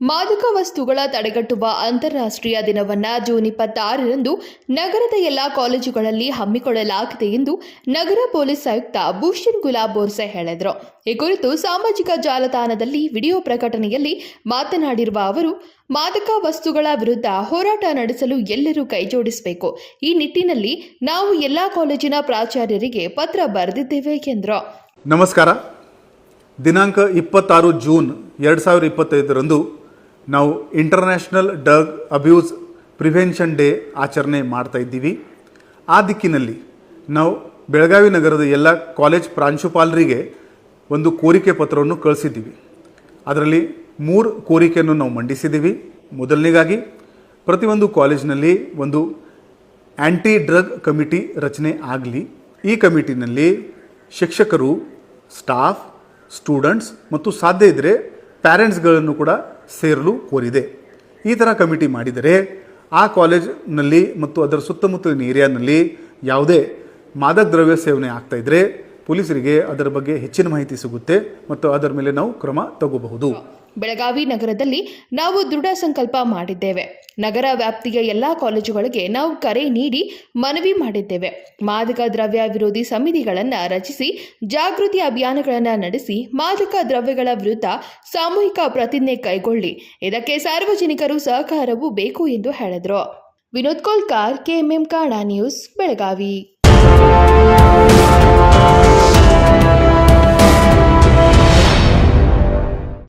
ಮಾದಕ ವಸ್ತುಗಳ ತಡೆಗಟ್ಟುವ ಅಂತಾರಾಷ್ಟ್ರೀಯ ದಿನವನ್ನ ಜೂನ್ ಇಪ್ಪತ್ತಾರರಂದು ನಗರದ ಎಲ್ಲ ಕಾಲೇಜುಗಳಲ್ಲಿ ಹಮ್ಮಿಕೊಳ್ಳಲಾಗಿದೆ ಎಂದು ನಗರ ಪೊಲೀಸ್ ಆಯುಕ್ತ ಭೂಷಣ್ ಗುಲಾಬ್ ಬೋರ್ಸೆ ಹೇಳಿದರು. ಈ ಕುರಿತು ಸಾಮಾಜಿಕ ಜಾಲತಾಣದಲ್ಲಿ ವಿಡಿಯೋ ಪ್ರಕಟಣೆಯಲ್ಲಿ ಮಾತನಾಡಿರುವ ಅವರು, ಮಾದಕ ವಸ್ತುಗಳ ವಿರುದ್ಧ ಹೋರಾಟ ನಡೆಸಲು ಎಲ್ಲರೂ ಕೈಜೋಡಿಸಬೇಕು. ಈ ನಿಟ್ಟಿನಲ್ಲಿ ನಾವು ಎಲ್ಲ ಕಾಲೇಜಿನ ಪ್ರಾಚಾರ್ಯರಿಗೆ ಪತ್ರ ಬರೆದಿದ್ದೇವೆ ಎಂದರು. ನಮಸ್ಕಾರ. ದಿನಾಂಕ ಇಪ್ಪತ್ತಾರು ಜೂನ್ ಎರಡು ಸಾವಿರದ ಇಪ್ಪತ್ತೈದರಂದು ನಾವು international drug abuse prevention day ಆಚರಣೆ ಮಾಡ್ತಾ ಇದ್ದೀವಿ. ಆ ದಿಕ್ಕಿನಲ್ಲಿ ನಾವು ಬೆಳಗಾವಿ ನಗರದ ಎಲ್ಲ ಕಾಲೇಜ್ ಪ್ರಾಂಶುಪಾಲರಿಗೆ ಒಂದು ಕೋರಿಕೆ ಪತ್ರವನ್ನು ಕಳಿಸಿದ್ದೀವಿ. ಅದರಲ್ಲಿ ಮೂರು ಕೋರಿಕೆಯನ್ನು ನಾವು ಮಂಡಿಸಿದ್ದೀವಿ. ಮೊದಲನೇಗಾಗಿ ಪ್ರತಿಯೊಂದು ಕಾಲೇಜಿನಲ್ಲಿ ಒಂದು ಆ್ಯಂಟಿ ಡ್ರಗ್ ಕಮಿಟಿ ರಚನೆ ಆಗಲಿ. ಈ ಕಮಿಟಿನಲ್ಲಿ ಶಿಕ್ಷಕರು ಸ್ಟಾಫ್ ಸ್ಟೂಡೆಂಟ್ಸ್ ಮತ್ತು ಸಾಧ್ಯ ಇದ್ದರೆ ಪ್ಯಾರೆಂಟ್ಸ್ಗಳನ್ನು ಕೂಡ ಸೇರಲು ಕೋರಿದೆ. ಈ ಥರ ಕಮಿಟಿ ಮಾಡಿದರೆ ಆ ಕಾಲೇಜ್ನಲ್ಲಿ ಮತ್ತು ಅದರ ಸುತ್ತಮುತ್ತಲಿನ ಏರಿಯಾನಲ್ಲಿ ಯಾವುದೇ ಮಾದಕ ದ್ರವ್ಯ ಸೇವನೆ ಆಗ್ತಾ ಇದ್ದರೆ ಪೊಲೀಸರಿಗೆ ಅದರ ಬಗ್ಗೆ ಹೆಚ್ಚಿನ ಮಾಹಿತಿ ಸಿಗುತ್ತೆ ಮತ್ತು ಅದರ ಮೇಲೆ ನಾವು ಕ್ರಮ ತಗೋಬಹುದು. ಬೆಳಗಾವಿ ನಗರದಲ್ಲಿ ನಾವು ದೃಢ ಸಂಕಲ್ಪ ಮಾಡಿದ್ದೇವೆ. ನಗರ ವ್ಯಾಪ್ತಿಯ ಎಲ್ಲ ಕಾಲೇಜುಗಳಿಗೆ ನಾವು ಕರೆ ನೀಡಿ ಮನವಿ ಮಾಡಿದ್ದೇವೆ. ಮಾದಕ ದ್ರವ್ಯ ವಿರೋಧಿ ಸಮಿತಿಗಳನ್ನು ರಚಿಸಿ ಜಾಗೃತಿ ಅಭಿಯಾನಗಳನ್ನು ನಡೆಸಿ ಮಾದಕ ದ್ರವ್ಯಗಳ ವಿರುದ್ಧ ಸಾಮೂಹಿಕ ಪ್ರತಿಜ್ಞೆ ಕೈಗೊಳ್ಳಿ. ಇದಕ್ಕೆ ಸಾರ್ವಜನಿಕರು ಸಹಕಾರವೂ ಬೇಕು ಎಂದು ಹೇಳಿದರು. ವಿನೋದ್ ಕೋಲ್ಕಾರ್, ಕೆಎಂಎಂ ಕಾಣ ನ್ಯೂಸ್, ಬೆಳಗಾವಿ. Thank you.